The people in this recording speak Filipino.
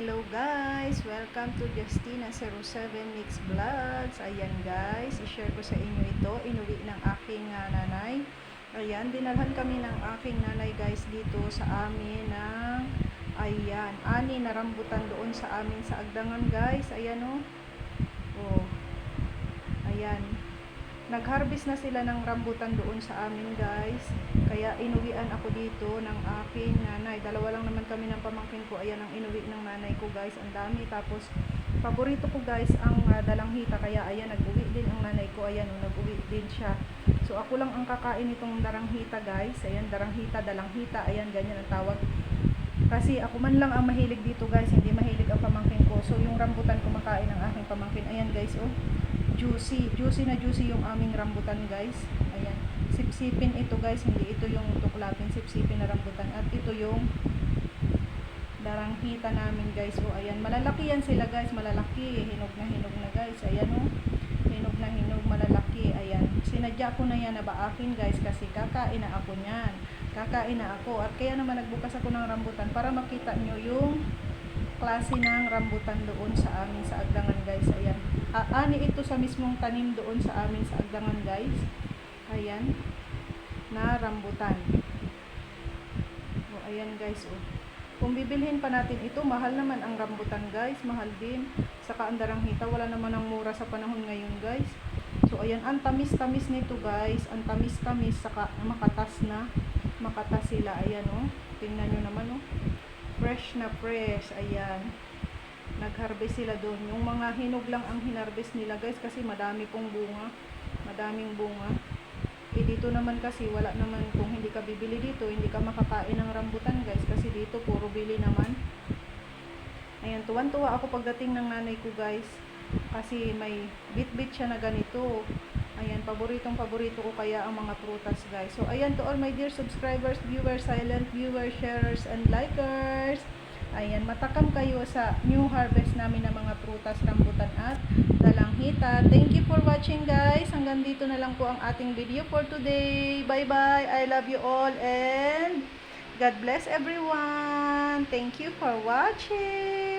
Hello guys! Welcome to Justina 07 Mix Vlogs. Ayan guys, i-share ko sa inyo ito. Inuwi ng aking ah, nanay. Ayan, dinalhan kami ng aking nanay guys dito sa amin ng ayan, ani na rambutan doon sa amin sa Agdangan guys. Ayan oh. Oh. Ayan. Nag-harvest na sila ng rambutan doon sa amin guys. Kaya inuwian ako dito ng aking nanay. Dalawa lang naman kami ng pamangkin ko. Ayan ang inuwi ng nanay ko guys. Ang dami. Tapos paborito ko guys ang ah, dalanghita. Kaya ayan nag-uwi din ang nanay ko. Ayan nag-uwi din siya. So ako lang ang kakain itong daranghita guys. Ayan daranghita, dalanghita. Ayan ganyan ang tawag. Kasi ako man lang ang mahilig dito guys. Hindi mahilig ang pamangkin ko. So yung rambutan kumakain ng aking pamangkin. Ayan guys oh juicy. Juicy na juicy yung aming rambutan, guys. Ayan. Sipsipin ito, guys. Hindi ito yung tuklapin. Sipsipin na rambutan. At ito yung daranghita namin, guys. O, ayan. Malalaki yan sila, guys. Malalaki. Hinog na hinog na, guys. Ayan, o. Hinog na hinog. Malalaki. Ayan. Sinadya ko na yan na baakin, guys. Kasi kakain na ako niyan. Kakain na ako. At kaya naman nagbukas ako ng rambutan para makita nyo yung klase ng rambutan doon sa amin sa Agdangan guys. Ayan. A- ani ito sa mismong tanim doon sa amin sa Agdangan guys. Ayan. Na rambutan. O, ayan guys. O. Kung bibilhin pa natin ito, mahal naman ang rambutan guys. Mahal din. Saka ang daranghita, wala naman ang mura sa panahon ngayon guys. So ayan, ang tamis-tamis nito guys. Ang tamis-tamis, saka makatas na. Makatas sila. Ayan o. Tingnan nyo naman o fresh na fresh. Ayan. Nag-harvest sila doon. Yung mga hinog lang ang hinarvest nila guys kasi madami pong bunga. Madaming bunga. Eh dito naman kasi wala naman kung hindi ka bibili dito, hindi ka makakain ng rambutan guys kasi dito puro bili naman. Ayan, tuwan-tuwa ako pagdating ng nanay ko guys kasi may bit-bit siya na ganito. Ayan, paboritong paborito ko kaya ang mga prutas guys. So ayan to all my dear subscribers, viewers, silent viewers, sharers, and likers. Ayan, matakam kayo sa new harvest namin ng mga prutas, rambutan at dalanghita. Thank you for watching guys. Hanggang dito na lang po ang ating video for today. Bye-bye. I love you all and God bless everyone. Thank you for watching.